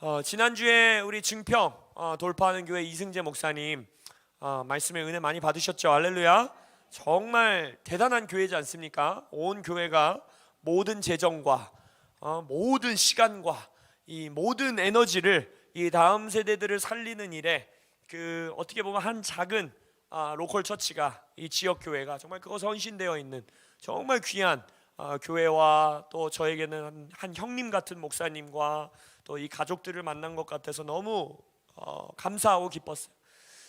어, 지난주에 우리 증평 어, 돌파하는 교회 이승재 목사님 어, 말씀에 은혜 많이 받으셨죠. 할렐루야. 정말 대단한 교회지 않습니까? 온 교회가 모든 재정과 어, 모든 시간과 이 모든 에너지를 이 다음 세대들을 살리는 일에 그 어떻게 보면 한 작은 아, 로컬 처치가 이 지역 교회가 정말 그것에 헌신되어 있는 정말 귀한 아, 교회와 또 저에게는 한, 한 형님 같은 목사님과 또 이 가족들을 만난 것 같아서 너무 어, 감사하고 기뻤어요.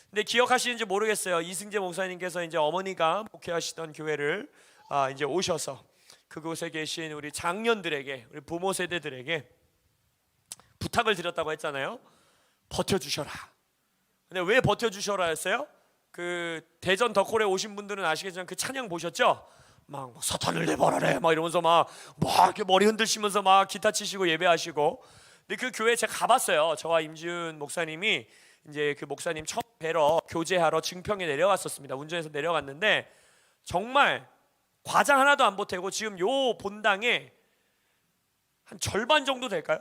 근데 기억하시는지 모르겠어요. 이승재 목사님께서 이제 어머니가 목회하시던 교회를 아, 이제 오셔서 그곳에 계신 우리 장년들에게 우리 부모 세대들에게 부탁을 드렸다고 했잖아요. 버텨주셔라. 근데 왜 버텨주셔라 했어요? 그 대전 덕홀에 오신 분들은 아시겠지만 그 찬양 보셨죠? 막, 막 사탄을 내버려래 막 이러면서 막, 막 이렇게 머리 흔들시면서 막 기타 치시고 예배하시고 근데 그 교회 제가 가봤어요 저와 임지훈 목사님이 이제 그 목사님 처음 뵈러 교제하러 증평에 내려갔었습니다 운전해서 내려갔는데 정말 과장 하나도 안 보태고 지금 요 본당에 한 절반 정도 될까요?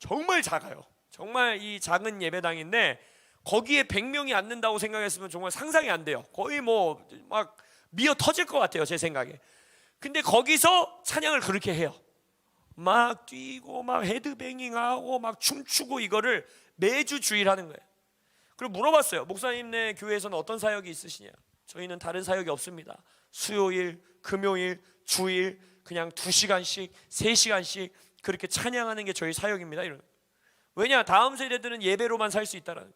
정말 작아요. 정말 이 작은 예배당인데 거기에 100명이 앉는다고 생각했으면 정말 상상이 안 돼요. 거의 뭐 막 미어 터질 것 같아요, 제 생각에. 근데 거기서 찬양을 그렇게 해요. 막 뛰고 막 헤드뱅잉하고 막 춤추고 이거를 매주 주일 하는 거예요. 그리고 물어봤어요. 목사님네 교회에서는 어떤 사역이 있으시냐? 저희는 다른 사역이 없습니다. 수요일, 금요일, 주일 그냥 두 시간씩, 세 시간씩 그렇게 찬양하는 게 저희 사역입니다. 이런. 왜냐? 다음 세대들은 예배로만 살 수 있다라는.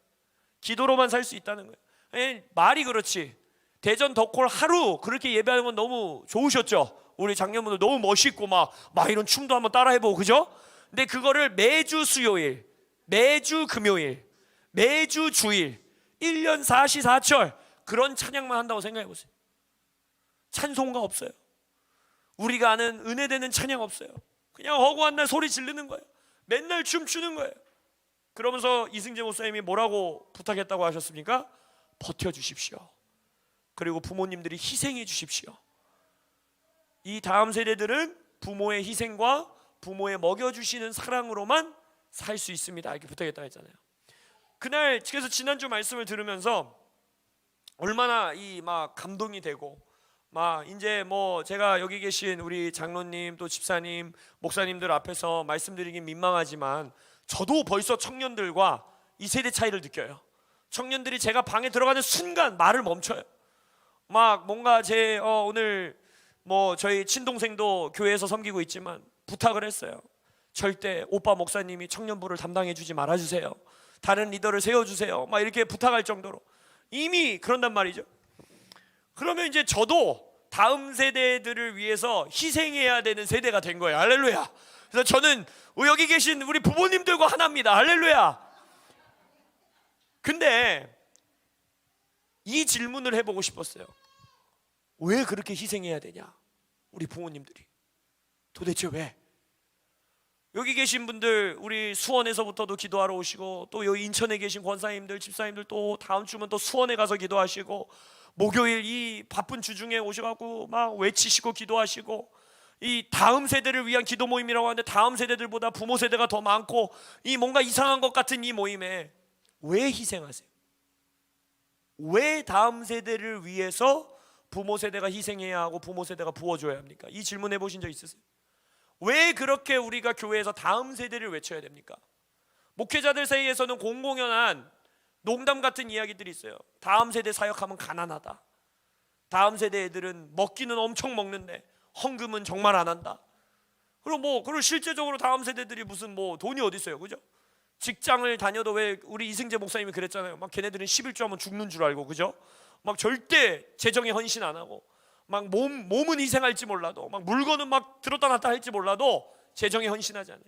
기도로만 살 수 있다는 거예요. 에이, 말이 그렇지. 대전 덕홀 하루 그렇게 예배하는 건 너무 좋으셨죠. 우리 장년분들 너무 멋있고 막, 막 이런 춤도 한번 따라 해보고 그죠? 근데 그거를 매주 수요일, 매주 금요일, 매주 주일, 1년 4시 4철 그런 찬양만 한다고 생각해 보세요. 찬송가 없어요. 우리가 아는 은혜되는 찬양 없어요. 그냥 허구한 날 소리 지르는 거예요. 맨날 춤추는 거예요. 그러면서 이승재 목사님이 뭐라고 부탁했다고 하셨습니까? 버텨 주십시오. 그리고 부모님들이 희생해 주십시오. 이 다음 세대들은 부모의 희생과 부모의 먹여주시는 사랑으로만 살 수 있습니다. 이렇게 부탁했다 했잖아요. 그날 그래서 지난주 말씀을 들으면서 얼마나 이 막 감동이 되고 막 이제 뭐 제가 여기 계신 우리 장로님 또 집사님 목사님들 앞에서 말씀드리긴 민망하지만 저도 벌써 청년들과 이 세대 차이를 느껴요. 청년들이 제가 방에 들어가는 순간 말을 멈춰요. 막 뭔가 제 어, 오늘 뭐 저희 친동생도 교회에서 섬기고 있지만 부탁을 했어요. 절대 오빠 목사님이 청년부를 담당해 주지 말아 주세요. 다른 리더를 세워 주세요. 막 이렇게 부탁할 정도로 이미 그런단 말이죠. 그러면 이제 저도 다음 세대들을 위해서 희생해야 되는 세대가 된 거예요. 할렐루야. 그래서 저는 여기 계신 우리 부모님들과 하나입니다. 할렐루야. 근데 이 질문을 해보고 싶었어요. 왜 그렇게 희생해야 되냐? 우리 부모님들이. 도대체 왜? 여기 계신 분들 우리 수원에서부터도 기도하러 오시고 또 여기 인천에 계신 권사님들 집사님들 또 다음 주면 또 수원에 가서 기도하시고 목요일 이 바쁜 주중에 오셔갖고 막 외치시고 기도하시고 이 다음 세대를 위한 기도 모임이라고 하는데 다음 세대들보다 부모 세대가 더 많고 이 뭔가 이상한 것 같은 이 모임에 왜 희생하세요? 왜 다음 세대를 위해서 부모 세대가 희생해야 하고 부모 세대가 부어줘야 합니까? 이 질문 해보신 적 있으세요? 왜 그렇게 우리가 교회에서 다음 세대를 외쳐야 됩니까? 목회자들 사이에서는 공공연한 농담 같은 이야기들이 있어요. 다음 세대 사역하면 가난하다. 다음 세대 애들은 먹기는 엄청 먹는데 헌금은 정말 안 한다. 그리고 뭐 그리고 실제적으로 다음 세대들이 무슨 뭐 돈이 어디 있어요, 그죠? 직장을 다녀도 왜 우리 이승재 목사님이 그랬잖아요. 막 걔네들은 11조 하면 죽는 줄 알고, 그죠? 막 절대 재정에 헌신 안 하고 막 몸, 몸은 희생할지 몰라도 막 물건은 막 들었다 놨다 할지 몰라도 재정에 헌신하지 않아요.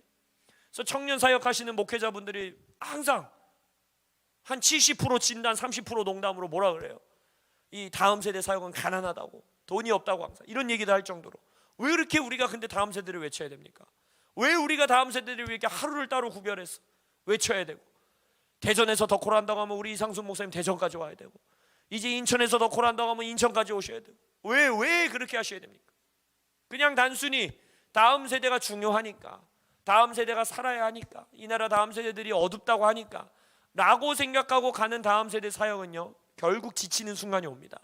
그래서 청년 사역 하시는 목회자분들이 항상 한 70% 진단, 30% 농담으로 뭐라 그래요? 이 다음 세대 사역은 가난하다고, 돈이 없다고 항상 이런 얘기도 할 정도로 왜 이렇게 우리가 근데 다음 세대를 외쳐야 됩니까? 왜 우리가 다음 세대를 위해 하루를 따로 구별해서 외쳐야 되고 대전에서 덕호를 한다고 하면 우리 이상순 목사님 대전까지 와야 되고 이제 인천에서 덕호를 한다고 하면 인천까지 오셔야 되고 왜왜 그렇게 하셔야 됩니까? 그냥 단순히 다음 세대가 중요하니까 다음 세대가 살아야 하니까 이 나라 다음 세대들이 어둡다고 하니까 라고 생각하고 가는 다음 세대 사역은요 결국 지치는 순간이 옵니다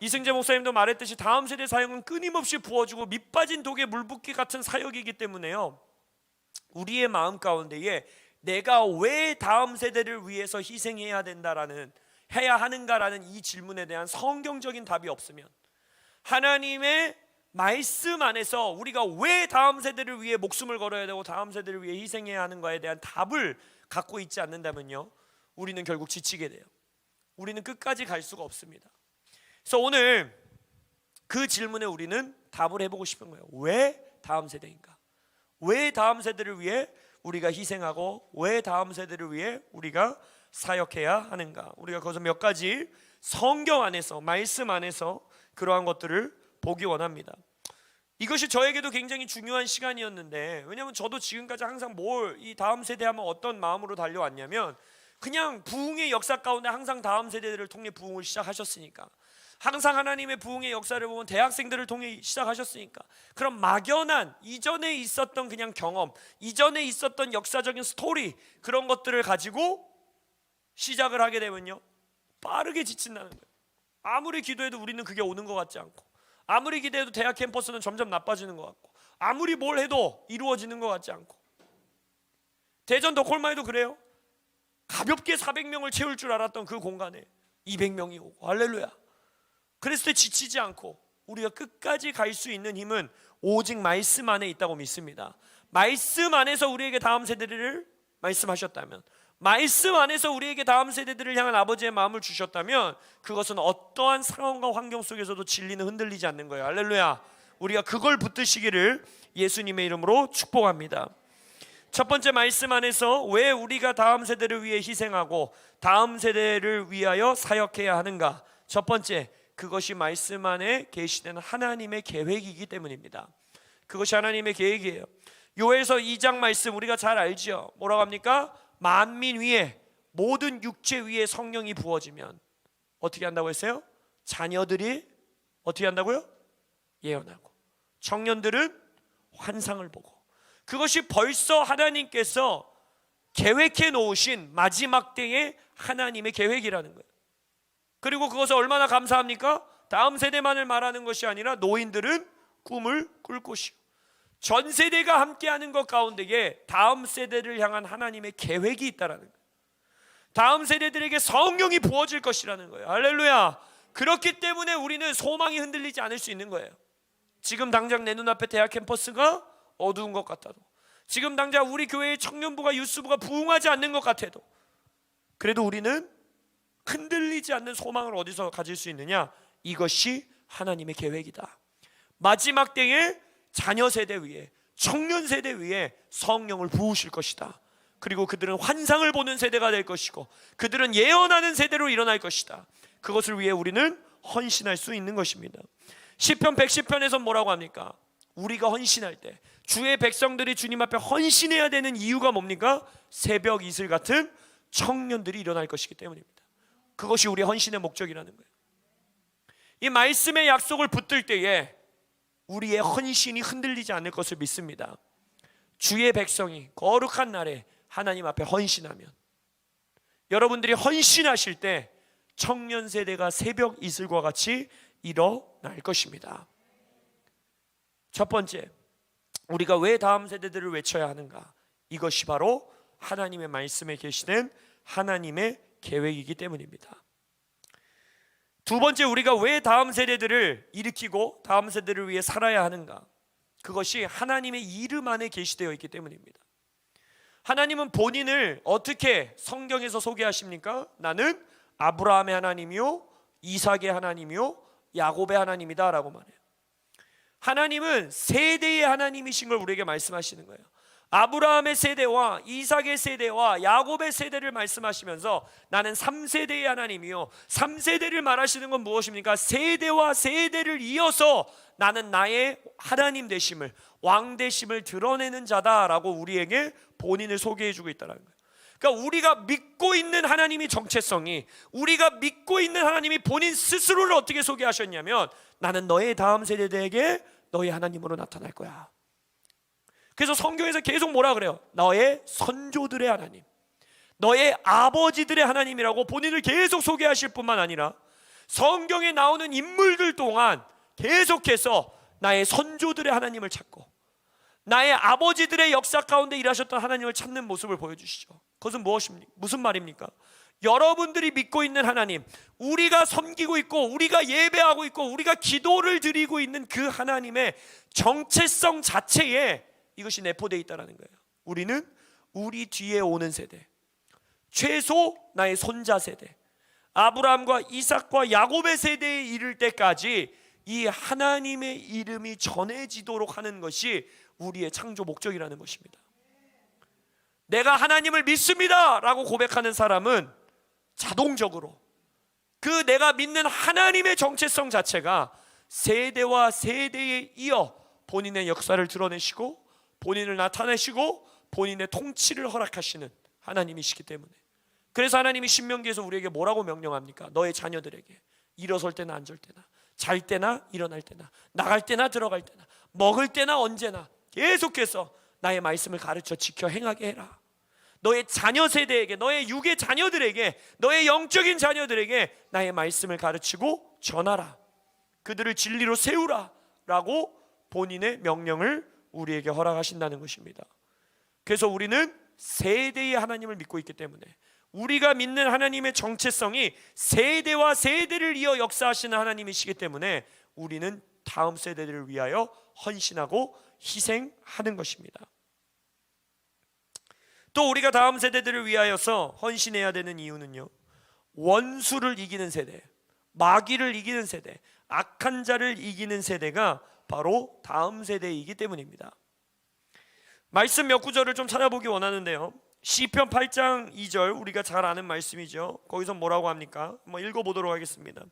이승재 목사님도 말했듯이 다음 세대 사역은 끊임없이 부어주고 밑빠진 독에 물 붓기 같은 사역이기 때문에요 우리의 마음 가운데에 내가 왜 다음 세대를 위해서 희생해야 된다라는 해야 하는가라는 이 질문에 대한 성경적인 답이 없으면 하나님의 말씀 안에서 우리가 왜 다음 세대를 위해 목숨을 걸어야 되고 다음 세대를 위해 희생해야 하는가에 대한 답을 갖고 있지 않는다면요 우리는 결국 지치게 돼요. 우리는 끝까지 갈 수가 없습니다. 그래서 오늘 그 질문에 우리는 답을 해보고 싶은 거예요. 왜 다음 세대인가? 왜 다음 세대를 위해 우리가 희생하고 왜 다음 세대를 위해 우리가 사역해야 하는가? 우리가 거기서 몇 가지 성경 안에서 말씀 안에서 그러한 것들을 보기 원합니다. 이것이 저에게도 굉장히 중요한 시간이었는데 왜냐하면 저도 지금까지 항상 뭘 이 다음 세대 하면 어떤 마음으로 달려왔냐면 그냥 부흥의 역사 가운데 항상 다음 세대들을 통해 부흥을 시작하셨으니까. 항상 하나님의 부흥의 역사를 보면 대학생들을 통해 시작하셨으니까. 그럼 막연한 이전에 있었던 그냥 경험 이전에 있었던 역사적인 스토리 그런 것들을 가지고 시작을 하게 되면요 빠르게 지친다는 거예요. 아무리 기도해도 우리는 그게 오는 것 같지 않고 아무리 기대해도 대학 캠퍼스는 점점 나빠지는 것 같고 아무리 뭘 해도 이루어지는 것 같지 않고. 대전 더콜마에도 그래요? 가볍게 400명을 채울 줄 알았던 그 공간에 200명이 오고 할렐루야. 그랬을 때 지치지 않고 우리가 끝까지 갈 수 있는 힘은 오직 말씀 안에 있다고 믿습니다. 말씀 안에서 우리에게 다음 세대를 말씀하셨다면 말씀 안에서 우리에게 다음 세대들을 향한 아버지의 마음을 주셨다면 그것은 어떠한 상황과 환경 속에서도 진리는 흔들리지 않는 거예요. 할렐루야. 우리가 그걸 붙드시기를 예수님의 이름으로 축복합니다. 첫 번째 말씀 안에서 왜 우리가 다음 세대를 위해 희생하고 다음 세대를 위하여 사역해야 하는가? 첫 번째, 그것이 말씀 안에 계시된 하나님의 계획이기 때문입니다. 그것이 하나님의 계획이에요. 요에서 2장 말씀 우리가 잘 알죠. 뭐라고 합니까? 만민 위에 모든 육체 위에 성령이 부어지면 어떻게 한다고 했어요? 자녀들이 어떻게 한다고요? 예언하고 청년들은 환상을 보고 그것이 벌써 하나님께서 계획해 놓으신 마지막 때의 하나님의 계획이라는 거예요. 그리고 그것을 얼마나 감사합니까? 다음 세대만을 말하는 것이 아니라 노인들은 꿈을 꿀 것이요. 전 세대가 함께하는 것 가운데에 다음 세대를 향한 하나님의 계획이 있다라는 거예요. 다음 세대들에게 성령이 부어질 것이라는 거예요. 할렐루야. 그렇기 때문에 우리는 소망이 흔들리지 않을 수 있는 거예요. 지금 당장 내 눈앞에 대학 캠퍼스가 어두운 것 같아도 지금 당장 우리 교회의 청년부가 유스부가 부흥하지 않는 것 같아도 그래도 우리는 흔들리지 않는 소망을 어디서 가질 수 있느냐? 이것이 하나님의 계획이다. 마지막 때에 자녀 세대 위에 청년 세대 위에 성령을 부으실 것이다. 그리고 그들은 환상을 보는 세대가 될 것이고 그들은 예언하는 세대로 일어날 것이다. 그것을 위해 우리는 헌신할 수 있는 것입니다. 시편 110편에서 뭐라고 합니까? 우리가 헌신할 때 주의 백성들이 주님 앞에 헌신해야 되는 이유가 뭡니까? 새벽 이슬 같은 청년들이 일어날 것이기 때문입니다. 그것이 우리 헌신의 목적이라는 거예요. 이 말씀의 약속을 붙들 때에 우리의 헌신이 흔들리지 않을 것을 믿습니다. 주의 백성이 거룩한 날에 하나님 앞에 헌신하면 여러분들이 헌신하실 때 청년 세대가 새벽 이슬과 같이 일어날 것입니다. 첫 번째, 우리가 왜 다음 세대들을 외쳐야 하는가? 이것이 바로 하나님의 말씀에 계시는 하나님의 계획이기 때문입니다. 두 번째 우리가 왜 다음 세대들을 일으키고 다음 세대를 위해 살아야 하는가? 그것이 하나님의 이름 안에 계시되어 있기 때문입니다. 하나님은 본인을 어떻게 성경에서 소개하십니까? 나는 아브라함의 하나님이요, 이삭의 하나님이요, 야곱의 하나님이다라고 말해요. 하나님은 세대의 하나님이신 걸 우리에게 말씀하시는 거예요. 아브라함의 세대와 이삭의 세대와 야곱의 세대를 말씀하시면서 나는 3세대의 하나님이요. 3세대를 말하시는 건 무엇입니까? 세대와 세대를 이어서 나는 나의 하나님 되심을 왕 되심을 드러내는 자다라고 우리에게 본인을 소개해 주고 있다는 거예요. 그러니까 우리가 믿고 있는 하나님이 정체성이 우리가 믿고 있는 하나님이 본인 스스로를 어떻게 소개하셨냐면 나는 너의 다음 세대들에게 너의 하나님으로 나타날 거야. 그래서 성경에서 계속 뭐라 그래요? 너의 선조들의 하나님, 너의 아버지들의 하나님이라고 본인을 계속 소개하실 뿐만 아니라 성경에 나오는 인물들 동안 계속해서 나의 선조들의 하나님을 찾고 나의 아버지들의 역사 가운데 일하셨던 하나님을 찾는 모습을 보여주시죠. 그것은 무엇입니까? 무슨 말입니까? 여러분들이 믿고 있는 하나님, 우리가 섬기고 있고, 우리가 예배하고 있고, 우리가 기도를 드리고 있는 그 하나님의 정체성 자체에 이것이 내포되어 있다는 거예요. 우리는 우리 뒤에 오는 세대, 최소 나의 손자 세대, 아브라함과 이삭과 야곱의 세대에 이를 때까지 이 하나님의 이름이 전해지도록 하는 것이 우리의 창조 목적이라는 것입니다. 내가 하나님을 믿습니다 라고 고백하는 사람은 자동적으로 그 내가 믿는 하나님의 정체성 자체가 세대와 세대에 이어 본인의 역사를 드러내시고 본인을 나타내시고 본인의 통치를 허락하시는 하나님이시기 때문에 그래서 하나님이 신명기에서 우리에게 뭐라고 명령합니까? 너의 자녀들에게 일어설 때나 앉을 때나 잘 때나 일어날 때나 나갈 때나 들어갈 때나 먹을 때나 언제나 계속해서 나의 말씀을 가르쳐 지켜 행하게 해라. 너의 자녀 세대에게 너의 육의 자녀들에게 너의 영적인 자녀들에게 나의 말씀을 가르치고 전하라. 그들을 진리로 세우라라고 본인의 명령을 우리에게 허락하신다는 것입니다. 그래서 우리는 세대의 하나님을 믿고 있기 때문에 우리가 믿는 하나님의 정체성이 세대와 세대를 이어 역사하시는 하나님이시기 때문에 우리는 다음 세대들을 위하여 헌신하고 희생하는 것입니다. 또 우리가 다음 세대들을 위하여서 헌신해야 되는 이유는요. 원수를 이기는 세대, 마귀를 이기는 세대, 악한 자를 이기는 세대가 바로 다음 세대이기 때문입니다. 말씀 몇 구절을 좀 찾아보기 원하는데요. 시편 8장 2절 우리가 잘 아는 말씀이죠. 거기서 뭐라고 합니까? 한번 읽어 보도록 하겠습니다.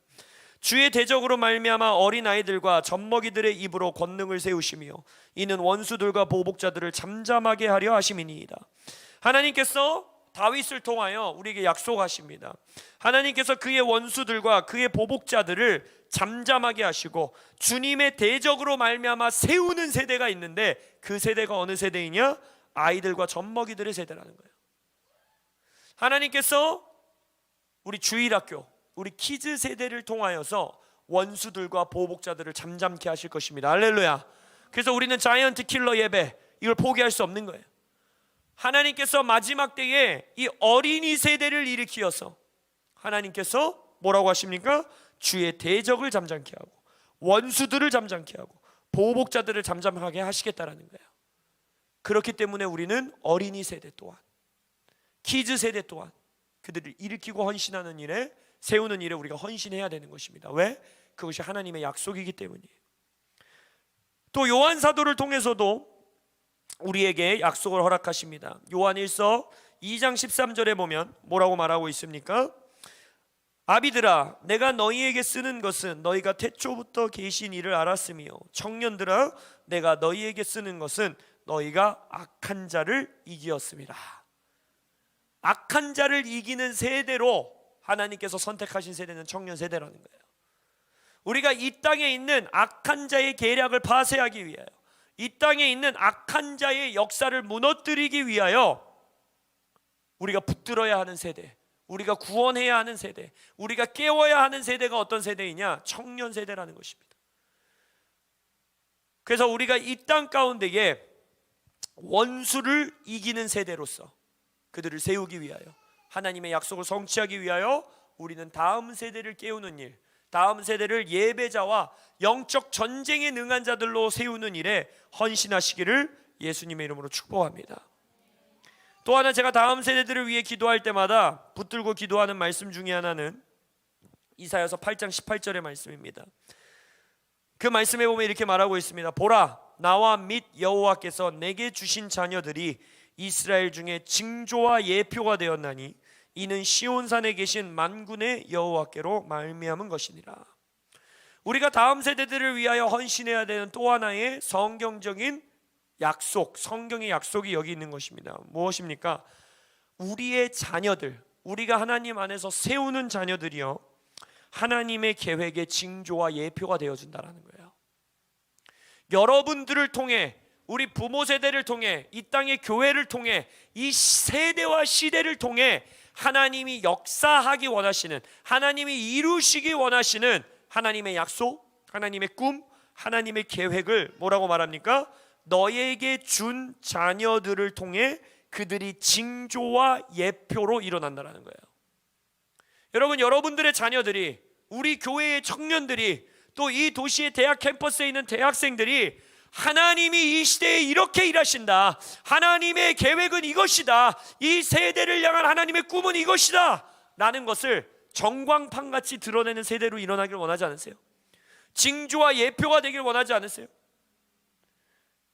주의 대적으로 말미암아 어린 아이들과 젖먹이들의 입으로 권능을 세우시며 이는 원수들과 보복자들을 잠잠하게 하려 하심이니이다. 하나님께서 다윗을 통하여 우리에게 약속하십니다. 하나님께서 그의 원수들과 그의 보복자들을 잠잠하게 하시고 주님의 대적으로 말미암아 세우는 세대가 있는데 그 세대가 어느 세대이냐? 아이들과 젖먹이들의 세대라는 거예요. 하나님께서 우리 주일학교, 우리 키즈 세대를 통하여서 원수들과 보복자들을 잠잠케 하실 것입니다. 할렐루야. 그래서 우리는 자이언트 킬러 예배 이걸 포기할 수 없는 거예요. 하나님께서 마지막 때에 이 어린이 세대를 일으키어서 하나님께서 뭐라고 하십니까? 주의 대적을 잠잠케 하고 원수들을 잠잠케 하고 보복자들을 잠잠하게 하시겠다라는 거예요. 그렇기 때문에 우리는 어린이 세대 또한 키즈 세대 또한 그들을 일으키고 헌신하는 일에 세우는 일에 우리가 헌신해야 되는 것입니다. 왜? 그것이 하나님의 약속이기 때문이에요. 또 요한 사도를 통해서도 우리에게 약속을 허락하십니다. 요한 1서 2장 13절에 보면 뭐라고 말하고 있습니까? 아비들아 내가 너희에게 쓰는 것은 너희가 태초부터 계신 일을 알았으며 청년들아 내가 너희에게 쓰는 것은 너희가 악한 자를 이기었습니다. 악한 자를 이기는 세대로 하나님께서 선택하신 세대는 청년 세대라는 거예요. 우리가 이 땅에 있는 악한 자의 계략을 파쇄하기 위하여 이 땅에 있는 악한 자의 역사를 무너뜨리기 위하여 우리가 붙들어야 하는 세대, 우리가 구원해야 하는 세대, 우리가 깨워야 하는 세대가 어떤 세대이냐? 청년 세대라는 것입니다. 그래서 우리가 이 땅 가운데에 원수를 이기는 세대로서 그들을 세우기 위하여 하나님의 약속을 성취하기 위하여 우리는 다음 세대를 깨우는 일, 다음 세대를 예배자와 영적 전쟁에 능한 자들로 세우는 일에 헌신하시기를 예수님의 이름으로 축복합니다. 또 하나 제가 다음 세대들을 위해 기도할 때마다 붙들고 기도하는 말씀 중에 하나는 이사야서 8장 18절의 말씀입니다. 그 말씀에 보면 이렇게 말하고 있습니다. 보라 나와 및 여호와께서 내게 주신 자녀들이 이스라엘 중에 징조와 예표가 되었나니 이는 시온산에 계신 만군의 여호와께로 말미암은 것이니라. 우리가 다음 세대들을 위하여 헌신해야 되는 또 하나의 성경적인 약속, 성경의 약속이 여기 있는 것입니다. 무엇입니까? 우리의 자녀들, 우리가 하나님 안에서 세우는 자녀들이요. 하나님의 계획의 징조와 예표가 되어 준다라는 거예요. 여러분들을 통해 우리 부모 세대를 통해 이 땅의 교회를 통해 이 세대와 시대를 통해 하나님이 역사하기 원하시는 하나님이 이루시기 원하시는 하나님의 약속, 하나님의 꿈, 하나님의 계획을 뭐라고 말합니까? 너에게 준 자녀들을 통해 그들이 징조와 예표로 일어난다라는 거예요. 여러분 여러분들의 자녀들이 우리 교회의 청년들이 또 이 도시의 대학 캠퍼스에 있는 대학생들이 하나님이 이 시대에 이렇게 일하신다. 하나님의 계획은 이것이다. 이 세대를 향한 하나님의 꿈은 이것이다. 라는 것을 정광판 같이 드러내는 세대로 일어나길 원하지 않으세요? 징조와 예표가 되길 원하지 않으세요?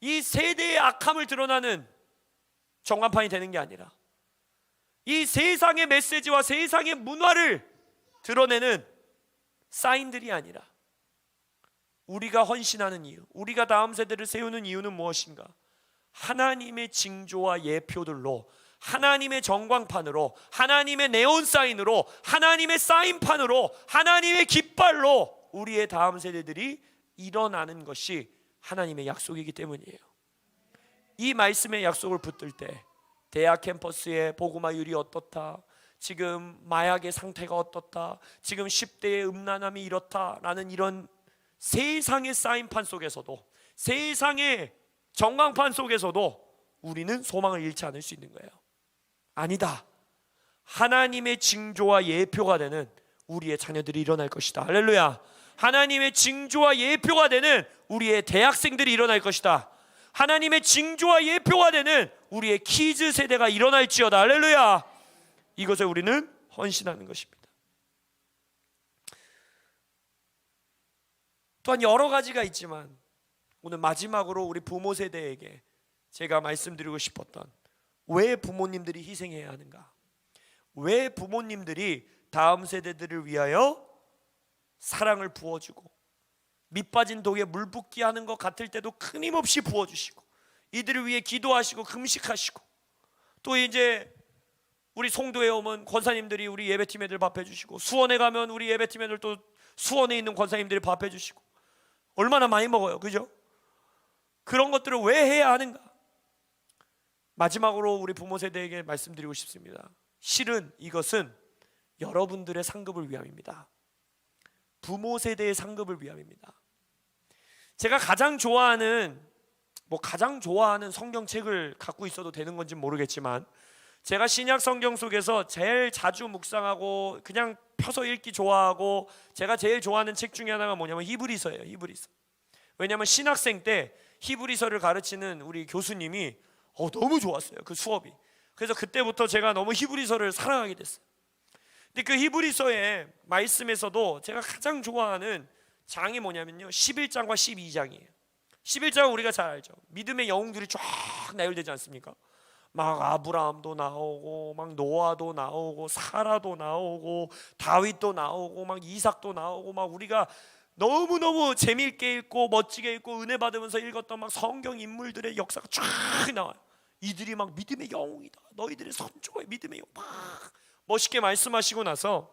이 세대의 악함을 드러나는 정광판이 되는 게 아니라 이 세상의 메시지와 세상의 문화를 드러내는 사인들이 아니라 우리가 헌신하는 이유, 우리가 다음 세대를 세우는 이유는 무엇인가? 하나님의 징조와 예표들로 하나님의 정광판으로 하나님의 네온 사인으로 하나님의 사인판으로 하나님의 깃발로 우리의 다음 세대들이 일어나는 것이 하나님의 약속이기 때문이에요. 이 말씀의 약속을 붙들 때 대학 캠퍼스의 복음화율이 어떻다? 지금 마약의 상태가 어떻다? 지금 10대의 음란함이 이렇다라는 이런 세상의 사인판 속에서도 세상의 정광판 속에서도 우리는 소망을 잃지 않을 수 있는 거예요. 아니다. 하나님의 징조와 예표가 되는 우리의 자녀들이 일어날 것이다. 할렐루야. 하나님의 징조와 예표가 되는 우리의 대학생들이 일어날 것이다. 하나님의 징조와 예표가 되는 우리의 키즈 세대가 일어날지어다. 할렐루야. 이것에 우리는 헌신하는 것입니다. 또한 여러 가지가 있지만 오늘 마지막으로 우리 부모 세대에게 제가 말씀드리고 싶었던 왜 부모님들이 희생해야 하는가? 왜 부모님들이 다음 세대들을 위하여 사랑을 부어주고 밑빠진 독에 물 붓기 하는 것 같을 때도 끊임없이 부어주시고 이들을 위해 기도하시고 금식하시고 또 이제 우리 송도에 오면 권사님들이 우리 예배팀 애들 밥 해 주시고 수원에 가면 우리 예배팀 애들 또 수원에 있는 권사님들이 밥 해 주시고 얼마나 많이 먹어요 그죠? 그런 것들을 왜 해야 하는가? 마지막으로 우리 부모 세대에게 말씀드리고 싶습니다. 실은 이것은 여러분들의 상급을 위함입니다 부모 세대의 상급을 위함입니다. 제가 가장 좋아하는 뭐 가장 좋아하는 성경책을 갖고 있어도 되는 건지 모르겠지만 제가 신약 성경 속에서 제일 자주 묵상하고 그냥 펴서 읽기 좋아하고 제가 제일 좋아하는 책 중에 하나가 뭐냐면 히브리서예요. 히브리서. 왜냐하면 신학생 때 히브리서를 가르치는 우리 교수님이 어, 너무 좋았어요. 그 수업이. 그래서 그때부터 제가 너무 히브리서를 사랑하게 됐어요. 근데 그 히브리서의 말씀에서도 제가 가장 좋아하는 장이 뭐냐면요. 11장과 12장이에요. 11장은 우리가 잘 알죠. 믿음의 영웅들이 쫙 나열되지 않습니까? 막 아브라함도 나오고 막 노아도 나오고 사라도 나오고 다윗도 나오고 막 이삭도 나오고 막 우리가 너무너무 재미있게 읽고 멋지게 읽고 은혜 받으면서 읽었던 막 성경 인물들의 역사가 쫙 나와요. 이들이 막 믿음의 영웅이다. 너희들의 선조의 믿음의 영웅. 막 멋있게 말씀하시고 나서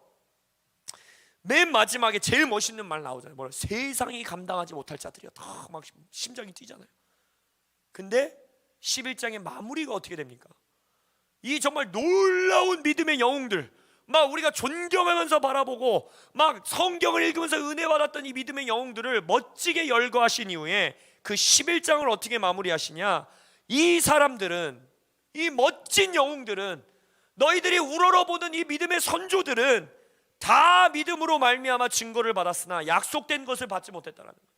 맨 마지막에 제일 멋있는 말 나오잖아요. 뭐라 세상이 감당하지 못할 자들이야. 다막 심장이 뛰잖아요. 근데 11장의 마무리가 어떻게 됩니까? 이 정말 놀라운 믿음의 영웅들 막 우리가 존경하면서 바라보고 막 성경을 읽으면서 은혜 받았던 이 믿음의 영웅들을 멋지게 열거하신 이후에 그 11장을 어떻게 마무리하시냐? 이 사람들은 이 멋진 영웅들은 너희들이 우러러보는 이 믿음의 선조들은 다 믿음으로 말미암아 증거를 받았으나 약속된 것을 받지 못했다라는 거예요.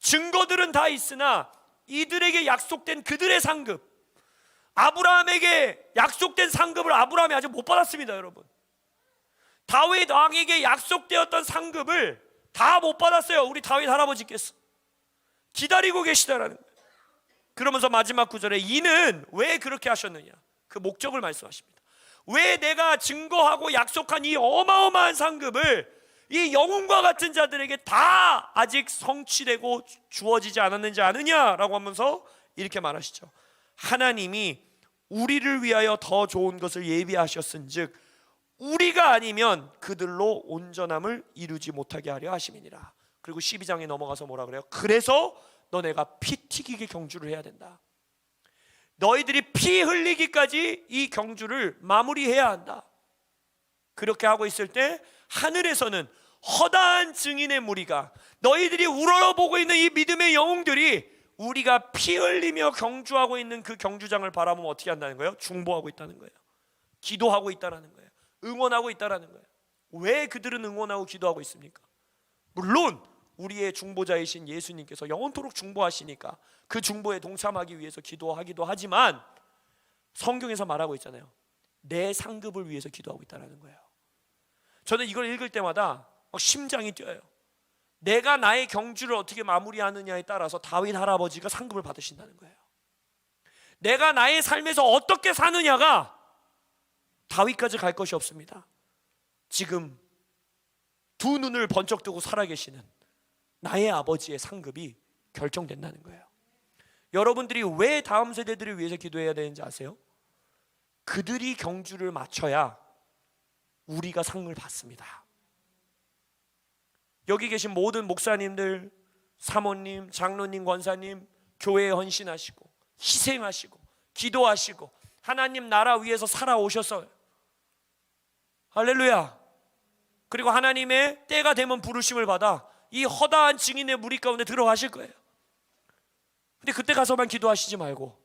증거들은 다 있으나 이들에게 약속된 그들의 상급 아브라함에게 약속된 상급을 아브라함이 아직 못 받았습니다, 여러분. 다윗 왕에게 약속되었던 상급을 다 못 받았어요. 우리 다윗 할아버지께서 기다리고 계시다라는 거예요. 그러면서 마지막 구절에 이는 왜 그렇게 하셨느냐? 그 목적을 말씀하십니다. 왜 내가 증거하고 약속한 이 어마어마한 상급을 이 영웅과 같은 자들에게 다 아직 성취되고 주어지지 않았는지 아느냐라고 하면서 이렇게 말하시죠. 하나님이 우리를 위하여 더 좋은 것을 예비하셨은즉 우리가 아니면 그들로 온전함을 이루지 못하게 하려 하심이니라. 그리고 12장에 넘어가서 뭐라 그래요? 그래서 너네가 피 튀기게 경주를 해야 된다. 너희들이 피 흘리기까지 이 경주를 마무리해야 한다. 그렇게 하고 있을 때 하늘에서는 허다한 증인의 무리가 너희들이 우러러보고 있는 이 믿음의 영웅들이 우리가 피 흘리며 경주하고 있는 그 경주장을 바라보면 어떻게 한다는 거예요? 중보하고 있다는 거예요. 기도하고 있다라는 거예요. 응원하고 있다라는 거예요. 왜 그들은 응원하고 기도하고 있습니까? 물론 우리의 중보자이신 예수님께서 영원토록 중보하시니까 그 중보에 동참하기 위해서 기도하기도 하지만 성경에서 말하고 있잖아요. 내 상급을 위해서 기도하고 있다라는 거예요. 저는 이걸 읽을 때마다 막 심장이 뛰어요. 내가 나의 경주를 어떻게 마무리하느냐에 따라서 다윗 할아버지가 상급을 받으신다는 거예요. 내가 나의 삶에서 어떻게 사느냐가 다윗까지 갈 것이 없습니다. 지금 두 눈을 번쩍 뜨고 살아계시는 나의 아버지의 상급이 결정된다는 거예요. 여러분들이 왜 다음 세대들을 위해서 기도해야 되는지 아세요? 그들이 경주를 마쳐야 우리가 상을 받습니다. 여기 계신 모든 목사님들, 사모님, 장로님, 권사님, 교회에 헌신하시고 희생하시고 기도하시고 하나님 나라 위해서 살아오셨어요. 할렐루야. 그리고 하나님의 때가 되면 부르심을 받아 이 허다한 증인의 무리 가운데 들어가실 거예요. 근데 그때 가서만 기도하시지 말고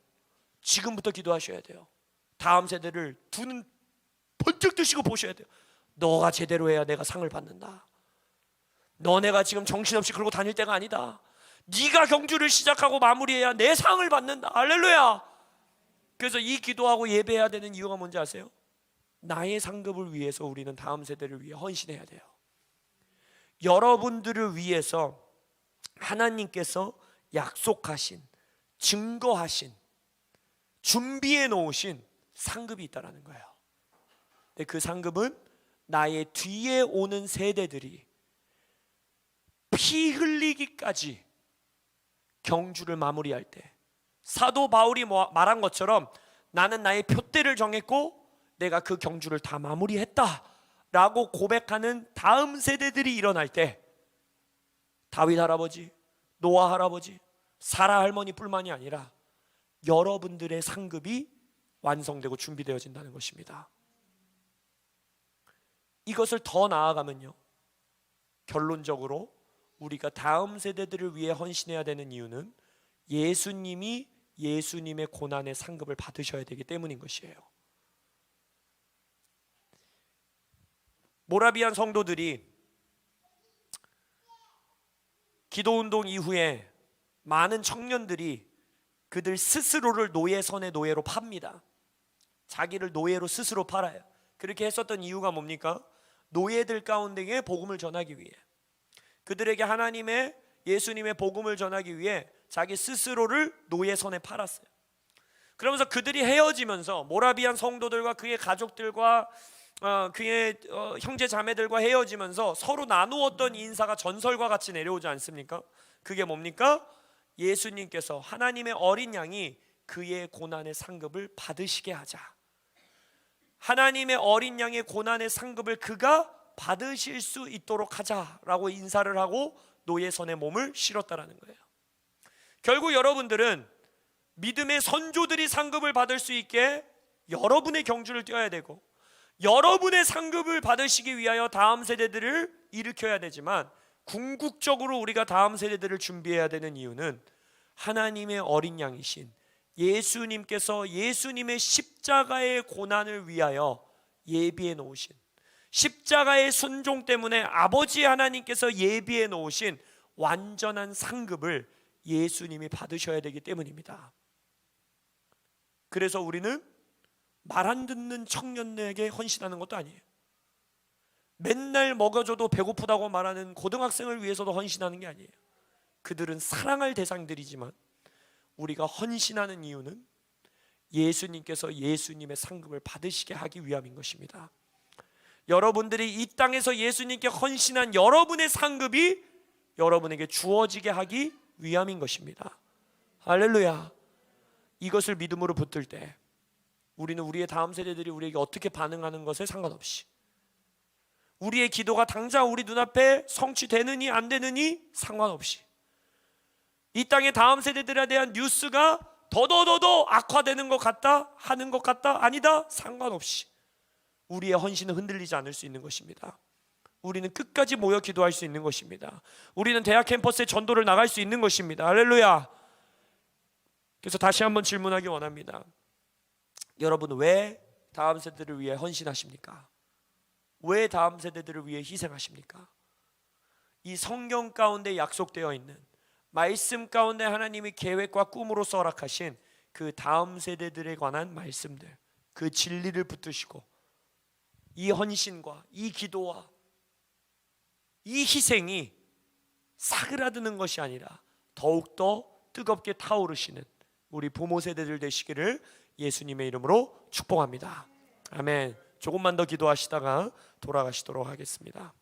지금부터 기도하셔야 돼요. 다음 세대를 두눈 번쩍 뜨시고 보셔야 돼요. 너가 제대로 해야 내가 상을 받는다. 너네가 지금 정신없이 그러고 다닐 때가 아니다. 네가 경주를 시작하고 마무리해야 내 상을 받는다. 할렐루야. 그래서 이 기도하고 예배해야 되는 이유가 뭔지 아세요? 나의 상급을 위해서 우리는 다음 세대를 위해 헌신해야 돼요. 여러분들을 위해서 하나님께서 약속하신 증거하신 준비해 놓으신 상급이 있다라는 거예요. 근데 그 상급은 나의 뒤에 오는 세대들이 피 흘리기까지 경주를 마무리할 때 사도 바울이 뭐- 말한 것처럼 나는 나의 표대를 정했고 내가 그 경주를 다 마무리했다 라고 고백하는 다음 세대들이 일어날 때 다윗 할아버지, 노아 할아버지, 사라 할머니뿐만이 아니라 여러분들의 상급이 완성되고 준비되어진다는 것입니다. 이것을 더 나아가면요. 결론적으로 우리가 다음 세대들을 위해 헌신해야 되는 이유는 예수님이 예수님의 고난의 상급을 받으셔야 되기 때문인 것이에요. 모라비안 성도들이 기도 운동 이후에 많은 청년들이 그들 스스로를 노예선의 노예로 팝니다. 자기를 노예로 스스로 팔아요. 그렇게 했었던 이유가 뭡니까? 노예들 가운데에 복음을 전하기 위해 그들에게 하나님의 예수님의 복음을 전하기 위해 자기 스스로를 노예선에 팔았어요. 그러면서 그들이 헤어지면서 모라비안 성도들과 그의 가족들과 어, 그의 어, 형제 자매들과 헤어지면서 서로 나누었던 인사가 전설과 같이 내려오지 않습니까? 그게 뭡니까? 예수님께서 하나님의 어린 양이 그의 고난의 상급을 받으시게 하자. 하나님의 어린 양의 고난의 상급을 그가 받으실 수 있도록 하자라고 인사를 하고 노예선의 몸을 실었다라는 거예요. 결국 여러분들은 믿음의 선조들이 상급을 받을 수 있게 여러분의 경주를 뛰어야 되고 여러분의 상급을 받으시기 위하여 다음 세대들을 일으켜야 되지만 궁극적으로 우리가 다음 세대들을 준비해야 되는 이유는 하나님의 어린 양이신 예수님께서 예수님의 십자가의 고난을 위하여 예비해 놓으신 십자가의 순종 때문에 아버지 하나님께서 예비해 놓으신 완전한 상급을 예수님이 받으셔야 되기 때문입니다. 그래서 우리는 말 안 듣는 청년에게 헌신하는 것도 아니에요. 맨날 먹어줘도 배고프다고 말하는 고등학생을 위해서도 헌신하는 게 아니에요. 그들은 사랑할 대상들이지만 우리가 헌신하는 이유는 예수님께서 예수님의 상급을 받으시게 하기 위함인 것입니다. 여러분들이 이 땅에서 예수님께 헌신한 여러분의 상급이 여러분에게 주어지게 하기 위함인 것입니다. 할렐루야. 이것을 믿음으로 붙들 때 우리는 우리의 다음 세대들이 우리에게 어떻게 반응하는 것에 상관없이 우리의 기도가 당장 우리 눈앞에 성취되느니 안 되느니 상관없이 이 땅의 다음 세대들에 대한 뉴스가 더더더더 악화되는 것 같다 하는 것 같다 아니다 상관없이 우리의 헌신은 흔들리지 않을 수 있는 것입니다. 우리는 끝까지 모여 기도할 수 있는 것입니다. 우리는 대학 캠퍼스에 전도를 나갈 수 있는 것입니다. 할렐루야. 그래서 다시 한번 질문하기 원합니다. 여러분 왜 다음 세대를 위해 헌신하십니까? 왜 다음 세대들을 위해 희생하십니까? 이 성경 가운데 약속되어 있는 말씀 가운데 하나님이 계획과 꿈으로 써락하신 그 다음 세대들에 관한 말씀들, 그 진리를 붙드시고 이 헌신과 이 기도와 이 희생이 사그라드는 것이 아니라 더욱더 뜨겁게 타오르시는 우리 부모 세대들 되시기를 예수님의 이름으로 축복합니다. 아멘. 조금만 더 기도하시다가 돌아가시도록 하겠습니다.